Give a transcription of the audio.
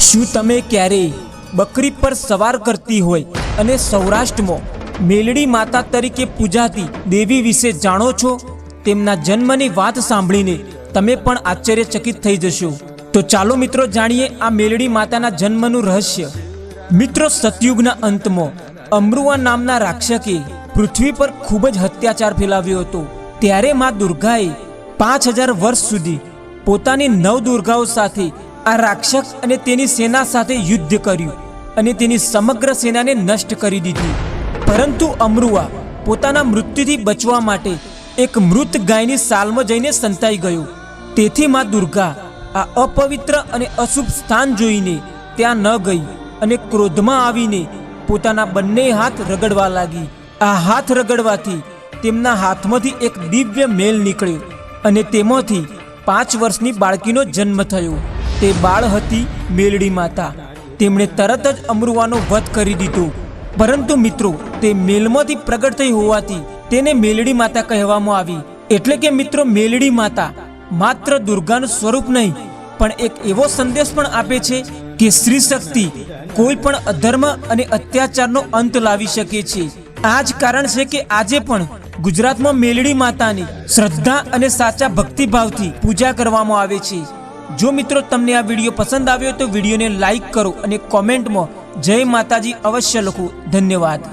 શું તમે ક્યારેય બકરી પર સવાર કરતી હોય અને સૌરાષ્ટ્રમાં મેલડી માતા તરીકે પૂજાતી દેવી વિશે જાણો છો? તેમના જન્મની વાત સાંભળીને તમે પણ આશ્ચર્યચકિત થઈ જશો. તો ચાલો મિત્રો જાણીએ આ મેલડી માતાના જન્મનું રહસ્ય. મિત્રો, સતયુગના અંતમાં અમરુઆ નામના રાક્ષકે પૃથ્વી પર ખૂબ જ અત્યાચાર ફેલાવ્યો હતો. ત્યારે મા દુર્ગાએ પાંચ હજાર વર્ષ સુધી પોતાની નવ દુર્ગાઓ સાથે આ રાક્ષસ અને તેની સેના સાથે યુદ્ધ કર્યું અને તેની સમગ્ર સેનાને નષ્ટ કરી દીધી. પરંતુ અમરુઆ પોતાના મૃત્યુથી બચવા માટે એક મૃત ગાયની સાલમાં જઈને સંતાઈ ગયો. તેથી માં દુર્ગા આ અપવિત્ર અને અશુભ સ્થાન જોઈને ત્યાં ન ગઈ અને ક્રોધમાં આવીને પોતાના બંને હાથ રગડવા લાગી. આ હાથ રગડવાથી તેમના હાથમાંથી એક દિવ્ય મેલ નીકળ્યો અને તેમાંથી પાંચ વર્ષની બાળકીનો જન્મ થયો. તે બાળ હતી મેલડી માતા. તેમણે તરત જ અમરુવાનો વધ કરી દીધો. પરંતુ મિત્રો, તે મેલમાંથી પ્રગટ થઈ હોવાથી તેને મેલડી માતા કહેવામાં આવી. એટલે કે મિત્રો, મેલડી માતા માત્ર દુર્ગાનું સ્વરૂપ નહીં, પણ એક એવો સંદેશ પણ આપે છે કે સ્ત્રી શક્તિ કોઈ પણ અધર્મ અને અત્યાચારનો અંત લાવી શકે છે. આ જ કારણ છે કે આજે પણ ગુજરાતમાં મેલડી માતાની શ્રદ્ધા અને સાચા ભક્તિભાવથી પૂજા કરવામાં આવે છે. જો મિત્રો તમને આ વીડિયો પસંદ આવ્યો તો વિડીયોને લાઈક કરો અને કોમેન્ટમાં જય માતાજી અવશ્ય લખો. ધન્યવાદ.